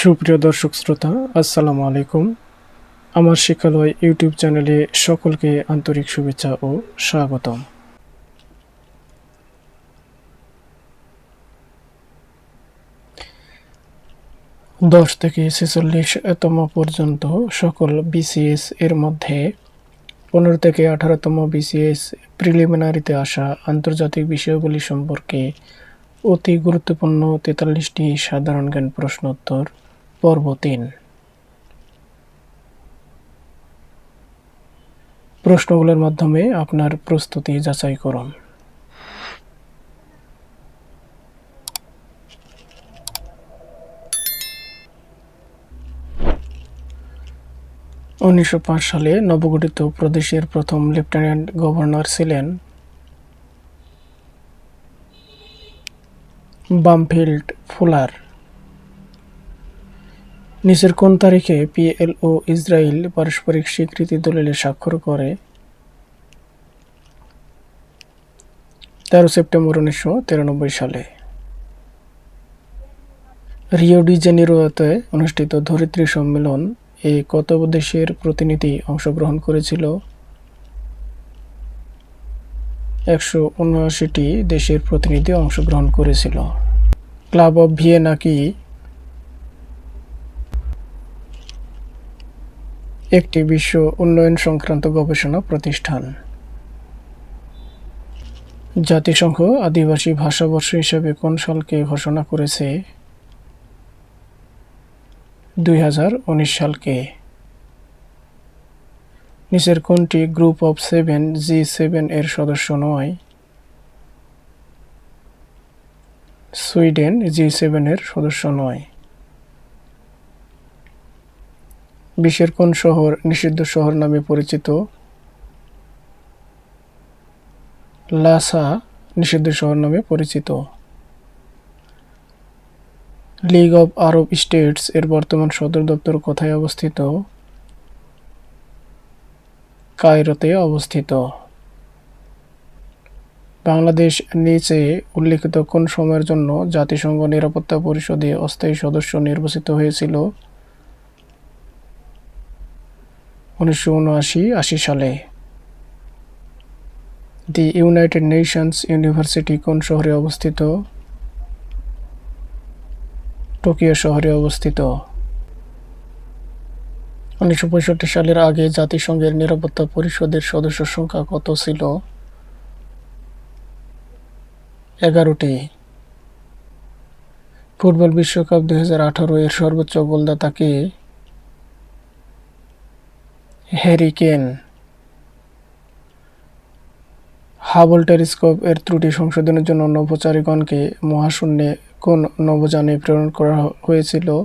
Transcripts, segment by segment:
সুপ্রিয় দর্শক শ্রোতা, আসসালামু আলাইকুম। আমার শিক্ষালয় ইউটিউব চ্যানেলে সকলকে আন্তরিক শুভেচ্ছা ও স্বাগতম। দশ থেকে ছেচল্লিশতম পর্যন্ত সকল বিসিএস এর মধ্যে পনেরো থেকে আঠারোতম বিসিএস প্রিলিমিনারিতে আসা আন্তর্জাতিক বিষয়গুলি সম্পর্কে অতি গুরুত্বপূর্ণ তেতাল্লিশটি সাধারণ জ্ঞান প্রশ্নোত্তর পর্ব তিন প্রশ্নগুলোর মাধ্যমে আপনার প্রস্তুতি যাচাই করুন। উনিশশো পাঁচ সালে নবগঠিত প্রদেশের প্রথম লেফটেন্যান্ট গভর্নর ছিলেন বামফিল্ড ফুলার। নিচের কোন তারিখে পিএলও ইসরায়েল পারস্পরিক স্বীকৃতি দলিলে স্বাক্ষর করে? তেরো সেপ্টেম্বর উনিশশো তিরানব্বই সালে। রিও ডি জেনিরোতে অনুষ্ঠিত ধরিত্রী সম্মেলন এ কত দেশের প্রতিনিধি অংশগ্রহণ করেছিল? একশো উনআশিটি দেশের প্রতিনিধি অংশগ্রহণ করেছিল। ক্লাব অফ ভিয়েনা কি একটি বিশ্ব উন্নয়ন সংক্রান্ত গবেষণা প্রতিষ্ঠান। জাতিসংঘ আদিবাসী ভাষাবর্ষ হিসেবে কোন সালকে ঘোষণা করেছে? দুই হাজার উনিশ সালকে। নিচের কোনটি group of seven, G seven এর সদস্য নয়? সুইডেন, জি সেভেনের সদস্য নয়। বিশ্বের কোন শহর নিষিদ্ধ শহর নামে পরিচিত? লাসা নিষিদ্ধ শহর নামে পরিচিত। লিগ অব আরব স্টেটস এর বর্তমান সদর দপ্তর কোথায় অবস্থিত? কায়রোতে অবস্থিত। বাংলাদেশ নিচে উল্লেখিত কোন সময়ের জন্য জাতিসংঘ নিরাপত্তা পরিষদে অস্থায়ী সদস্য নির্বাচিত হয়েছিল? উনিশশো উনআশি, আশি সালে। দি ইউনাইটেড নেশনস ইউনিভার্সিটি কোন শহরে অবস্থিত? টোকিও শহরে অবস্থিত। উনিশশো পঁয়ষট্টি সালের আগে জাতিসংঘের নিরাপত্তা পরিষদের সদস্য সংখ্যা কত ছিল? এগারোটি। ফুটবল বিশ্বকাপ দু হাজার আঠারো এর সর্বোচ্চ গোলদাতাকে হ্যারি কেন হাবল টেলিস্কোপ এর ত্রুটি সংশোধনের জন্য নভোচারীগণকে মহাশূন্যে কোন নভোযানে প্রেরণ করা হয়েছিল?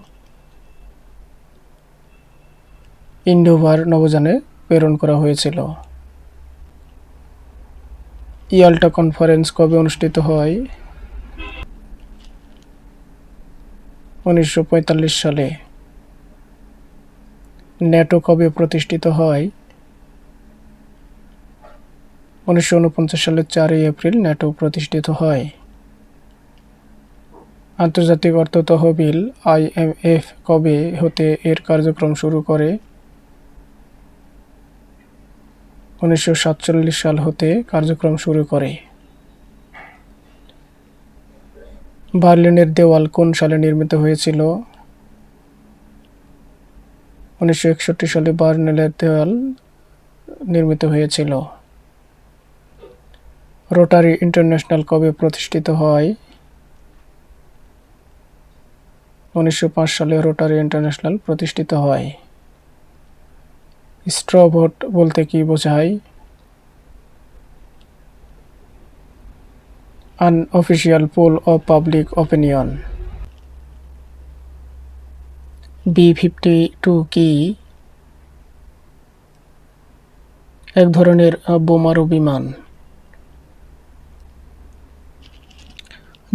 ইন্ডোভার নভোযানে প্রেরণ করা হয়েছিল। ইয়াল্টা কনফারেন্স কবে অনুষ্ঠিত হয়? উনিশশো পঁয়তাল্লিশ সালে। ন্যাটো কবে প্রতিষ্ঠিত হয়? উনিশশো উনপঞ্চাশ সালের চারই এপ্রিল ন্যাটো প্রতিষ্ঠিত হয়। আন্তর্জাতিক অর্থ তহবিল আইএমএফ কবে হতে এর কার্যক্রম শুরু করে? উনিশশো সাতচল্লিশ সাল হতে কার্যক্রম শুরু করে। বার্লিনের দেওয়াল কোন সালে নির্মিত হয়েছিল? উনিশশো একষট্টি সালে বার্নেলের দেওয়াল নির্মিত হয়েছিল। রোটারি ইন্টারন্যাশনাল কবে প্রতিষ্ঠিত হয়? উনিশশো পাঁচ সালে রোটারি ইন্টারন্যাশনাল প্রতিষ্ঠিত হয়। স্ট্র ভোট বলতে কি বোঝায়? Unofficial poll of public opinion B fifty two কি এক ধরনের বোমারু বিমান।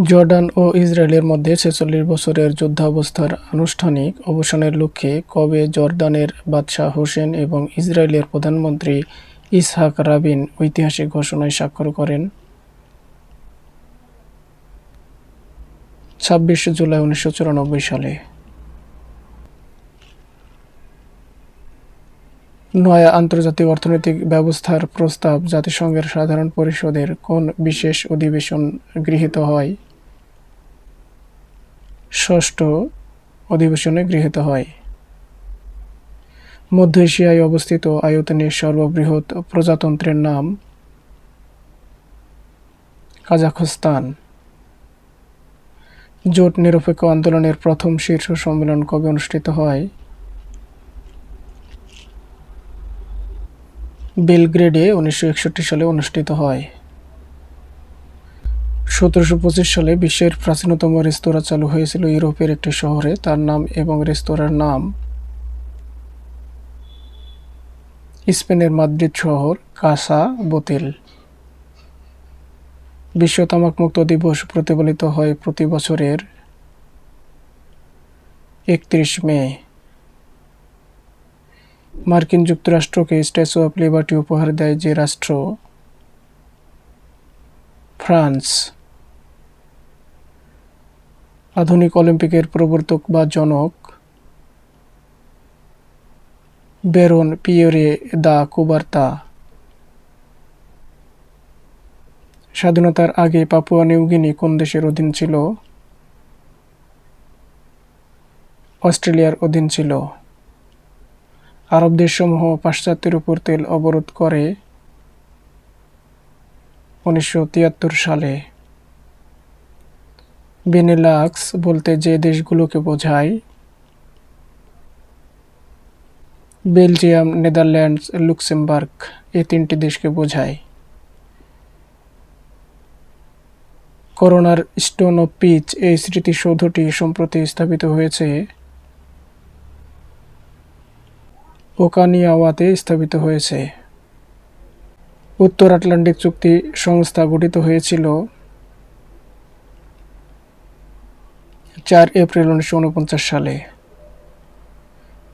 জর্ডান ও ইসরায়েলের মধ্যে ছেচল্লিশ বছরের যুদ্ধাবস্থার আনুষ্ঠানিক অবসানের লক্ষ্যে কবে জর্দানের বাদশাহ হোসেন এবং ইসরায়েলের প্রধানমন্ত্রী ইসহাক রাবিন ঐতিহাসিক ঘোষণায় স্বাক্ষর করেন? ছাব্বিশে জুলাই উনিশশো চুরানব্বই সালে। নয়া আন্তর্জাতিক অর্থনৈতিক ব্যবস্থার প্রস্তাব জাতিসংঘের সাধারণ পরিষদের কোন বিশেষ অধিবেশন গৃহীত হয়? ষষ্ঠ অধিবেশনে গৃহীত হয়। মধ্য এশিয়ায় অবস্থিত আয়তনের সর্ববৃহৎ প্রজাতন্ত্রের নাম কাজাখস্তান। জোট নিরপেক্ষ আন্দোলনের প্রথম শীর্ষ সম্মেলন কবে অনুষ্ঠিত হয়? বেলগ্রেডে উনিশশো একষট্টি সালে অনুষ্ঠিত হয়। সতেরোশো পঁচিশ সালে বিশ্বের প্রাচীনতম রেস্তোরাঁ চালু হয়েছিল ইউরোপের একটি শহরে, তার নাম এবং রেস্তোরাঁর নাম। স্পেনের মাদ্রিদ শহর, কাসা, বোতেল। বিশ্ব তামাকমুক্ত দিবস প্রতিফলিত হয় প্রতি বছরের একত্রিশ মে। মার্কিন যুক্তরাষ্ট্রকে স্ট্যাচু অফ লিবার্টি উপহার দেয় যে রাষ্ট্র ফ্রান্স। আধুনিক অলিম্পিকের প্রবর্তক বা জনক বেরন পিয়েরে দা কুবার্তা। স্বাধীনতার আগে পাপুয়া নিউগিনি কোন দেশের অধীন ছিল? অস্ট্রেলিয়ার অধীন ছিল। আরব দেশসমূহ পাশ্চাত্যের উপর তেল অবরোধ করে উনিশশো তিয়াত্তর সালে। বেনেলাক্স বলতে যে দেশগুলোকে বোঝায়, বেলজিয়াম, নেদারল্যান্ডস, লুক্সেমবার্গ এই তিনটি দেশকে বোঝায়। করোনার স্টোন অফ পিচ এই স্মৃতিসৌধটি সম্প্রতি স্থাপিত হয়েছে। ওকানিয়াওয়াতে স্থাপিত হয়েছে। উত্তর আটলান্টিক চুক্তি সংস্থা গঠিত হয়েছিল চার এপ্রিল উনিশশো উনপঞ্চাশ সালে।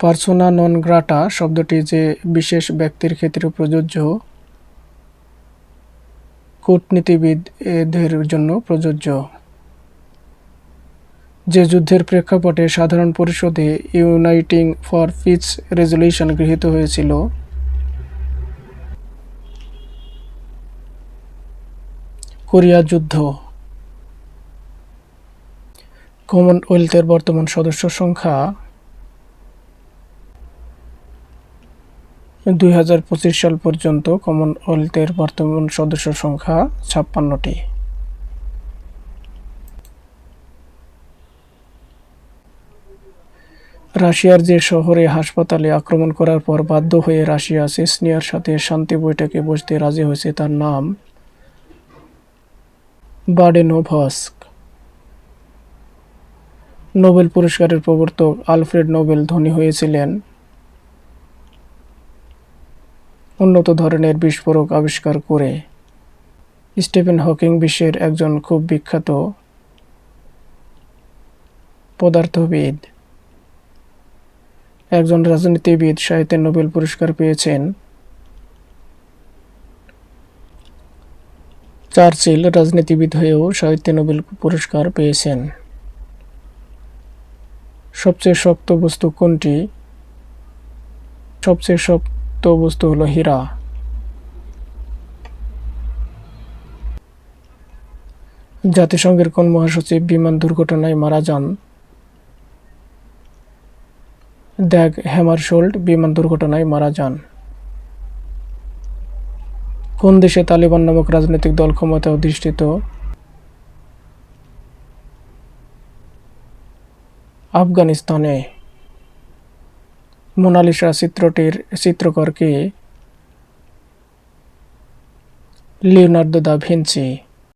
পার্সোনা নন গ্রাটা শব্দটি যে বিশেষ ব্যক্তির ক্ষেত্রে প্রযোজ্য কূটনীতিবিদদের জন্য প্রযোজ্য। যে যুদ্ধের প্রেক্ষাপটে সাধারণ পরিষদে ইউনাইটিং ফর পিস রেজলিউশন গৃহীত হয়েছিল। কোরিয়া যুদ্ধ। কমনওয়েলথের বর্তমান সদস্য সংখ্যা দু হাজার পঁচিশ সাল পর্যন্ত কমনওয়েলথের বর্তমান সদস্য সংখ্যা ছাপ্পান্নটি। রাশিয়ার যে শহরে হাসপাতালে আক্রমণ করার পর বাধ্য হয়ে রাশিয়া চেচনিয়ার সাথে শান্তি বৈঠকে বসতে রাজি হয়েছে তার নাম বাডেনোভস্ক। নোবেল পুরস্কারের প্রবর্তক আলফ্রেড নোবেল ধনী হয়েছিলেন। উন্নত ধরনের বিস্ফোরক আবিষ্কার করে স্টিফেন হকিং বিশ্বের একজন খুব বিখ্যাত পদার্থবিদ। একজন রাজনীতিবিদ সাহিত্যে নোবেল পুরস্কার পেয়েছেন। চার্চিল রাজনীতিবিদ হয়েও সাহিত্যে নোবেল পুরস্কার পেয়েছেন। সবচেয়ে শক্ত বস্তু কোনটি? সবচেয়ে শক্ত বস্তু হলো হীরা। জাতিসংঘের কোন মহাসচিব বিমান দুর্ঘটনায় মারা যান? দ্যাগ হ্যামারশোল্ড বিমান দুর্ঘটনায় মারা যান। কোন দেশে তালিবান নামক রাজনৈতিক দল ক্ষমতা অধিষ্ঠিত? আফগানিস্তানে। মোনালিসা চিত্রটির চিত্রকর কে? Leonardo da Vinci